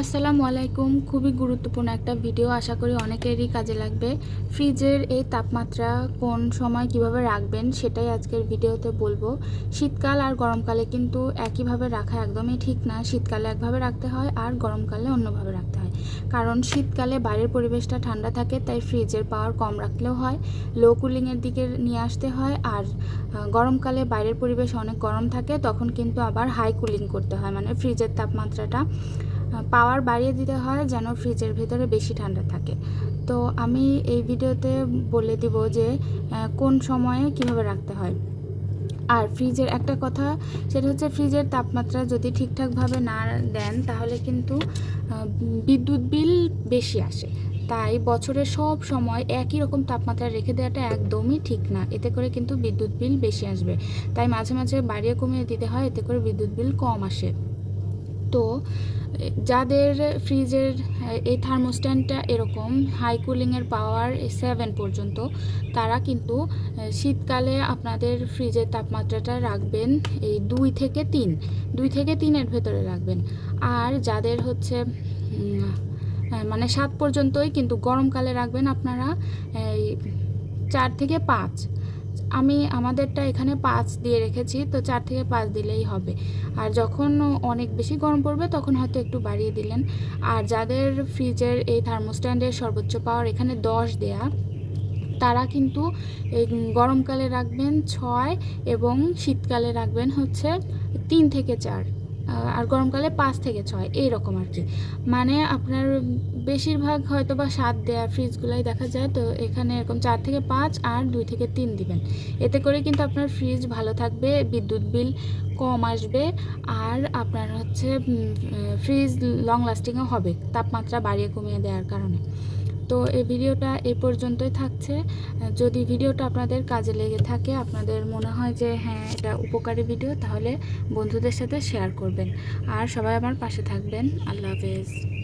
আসসালামু আলাইকুম। খুবই গুরুত্বপূর্ণ একটা ভিডিও। আশা করি অনেকেরই কাজে লাগবে। ফ্রিজের এই তাপমাত্রা কোন সময় কীভাবে রাখবেন সেটাই আজকের ভিডিওতে বলব। শীতকাল আর গরমকালে কিন্তু একইভাবে রাখা একদমই ঠিক না। শীতকালে একভাবে রাখতে হয় আর গরমকালে অন্যভাবে রাখতে হয়। কারণ শীতকালে বাইরের পরিবেশটা ঠান্ডা থাকে, তাই ফ্রিজের পাওয়ার কম রাখলেও হয়, লো কুলিংয়ের দিকে নিয়ে আসতে হয়। আর গরমকালে বাইরের পরিবেশ অনেক গরম থাকে, তখন কিন্তু আবার হাই কুলিং করতে হয়। মানে ফ্রিজের তাপমাত্রাটা পাওয়ার বাড়িয়ে দিতে হয় যেন ফ্রিজের ভেতরে বেশি ঠান্ডা থাকে। তো আমি এই ভিডিওতে বলে দিব যে কোন সময়ে কীভাবে রাখতে হয়। আর ফ্রিজের একটা কথা, সেটা হচ্ছে ফ্রিজের তাপমাত্রা যদি ঠিকঠাকভাবে না দেন, তাহলে কিন্তু বিদ্যুৎ বিল বেশি আসে। তাই বছরের সব সময় একই রকম তাপমাত্রা রেখে দেওয়াটা একদমই ঠিক না। এতে করে কিন্তু বিদ্যুৎ বিল বেশি আসবে। তাই মাঝে মাঝে বাড়িয়ে কমিয়ে দিতে হয়, এতে করে বিদ্যুৎ বিল কম আসে। তো যাদের ফ্রিজের এই থার্মোস্ট্যান্ডটা এরকম হাই কুলিংয়ের পাওয়ার সেভেন পর্যন্ত, তারা কিন্তু শীতকালে আপনাদের ফ্রিজের তাপমাত্রাটা রাখবেন এই দুই থেকে তিন, দুই থেকে তিনের ভেতরে রাখবেন। আর যাদের হচ্ছে মানে সাত পর্যন্তই কিন্তু গরমকালে রাখবেন আপনারা, এই চার থেকে পাঁচ আমি আমাদেরটা এখানে পাঁচ দিয়ে রেখেছি, তো চার থেকে পাঁচ দিলেই হবে। আর যখন অনেক বেশি গরম পড়বে, তখন হয়তো একটু বাড়িয়ে দিলেন। আর যাদের ফ্রিজের এই থার্মোস্ট্যান্ডের সর্বোচ্চ পাওয়ার এখানে দশ দেয়া, তারা কিন্তু এই গরমকালে রাখবেন ছয় এবং শীতকালে রাখবেন হচ্ছে তিন থেকে চার। আর গরমকালে পাঁচ থেকে ছয়, এইরকম আর কি। মানে আপনার বেশিরভাগ হয়তো বা সাত দেয়া ফ্রিজগুলাই দেখা যায়, তো এখানে এরকম চার থেকে পাঁচ আর দুই থেকে তিন দিবেন। এতে করে কিন্তু আপনার ফ্রিজ ভালো থাকবে, বিদ্যুৎ বিল কম আসবে, আর আপনার হচ্ছে ফ্রিজ লং লাস্টিংও হবে, তাপমাত্রা বাড়িয়ে কমিয়ে দেওয়ার কারণে। তো এই ভিডিওটা এ পর্যন্তই থাকছে। যদি ভিডিওটা আপনাদের কাজে লেগে থাকে, আপনাদের মনে হয় যে হ্যাঁ এটা উপকারী ভিডিও, তাহলে বন্ধুদের সাথে শেয়ার করবেন। আর সবাই আমার পাশে থাকবেন। আল্লাহ হাফেজ।